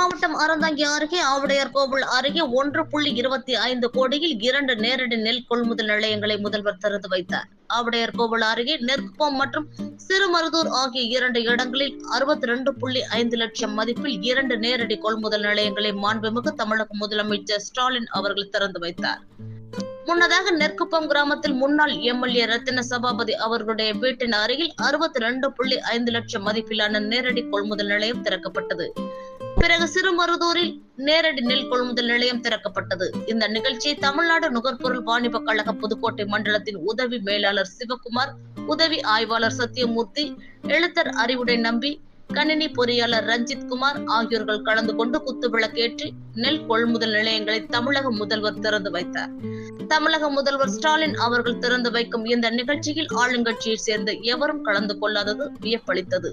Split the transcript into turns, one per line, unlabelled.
மாவட்டம் அறந்தாங்கி அருகே ஆவுடையார் கோவில் அருகே ஒன்று புள்ளி இருபத்தி ஐந்து கோடியில் இரண்டு நேரடி நெல் கொள்முதல் நிலையங்களை முதல்வர் திறந்து வைத்தார். ஆவுடையார் கோவில் அருகே நெற்குப்பம் மற்றும் சிறுமருதூர் ஆகிய இரண்டு இடங்களில் அறுபத்தி ரெண்டு புள்ளி ஐந்து லட்சம் மதிப்பில் இரண்டு நேரடி கொள்முதல் நிலையங்களை மாண்புமிகு தமிழக முதலமைச்சர் ஸ்டாலின் அவர்கள் திறந்து வைத்தார். முன்னதாக நெற்குப்பம் கிராமத்தில் முன்னாள் எம்எல்ஏ ரத்தின சபாபதி அவர்களுடைய வீட்டின் அருகில் அறுபத்தி ரெண்டு புள்ளி ஐந்து லட்சம் மதிப்பிலான நேரடி கொள்முதல் நிலையம் திறக்கப்பட்டது. பிறகு சிறுமருதூரில் நேரடி நெல் கொள்முதல் நிலையம் திறக்கப்பட்டது. இந்த நிகழ்ச்சியை தமிழ்நாடு நுகர்பொருள் வாணிப கழக புதுக்கோட்டை மண்டலத்தின் உதவி மேலாளர் சிவகுமார் உதவி ஆய்வாளர் சத்தியமூர்த்தி எழுத்தர் அறிவுடை நம்பி கணினி பொறியாளர் ரஞ்சித் குமார் ஆகியோர்கள் கலந்து கொண்டு குத்துவிளக்கேற்றி நெல் கொள்முதல் நிலையங்களை தமிழக முதல்வர் திறந்து வைத்தார். தமிழக முதல்வர் ஸ்டாலின் அவர்கள் திறந்து வைக்கும் இந்த நிகழ்ச்சியில் ஆளுங்கட்சியை சேர்ந்த எவரும் கலந்து கொள்ளாதது வியப்பளித்தது.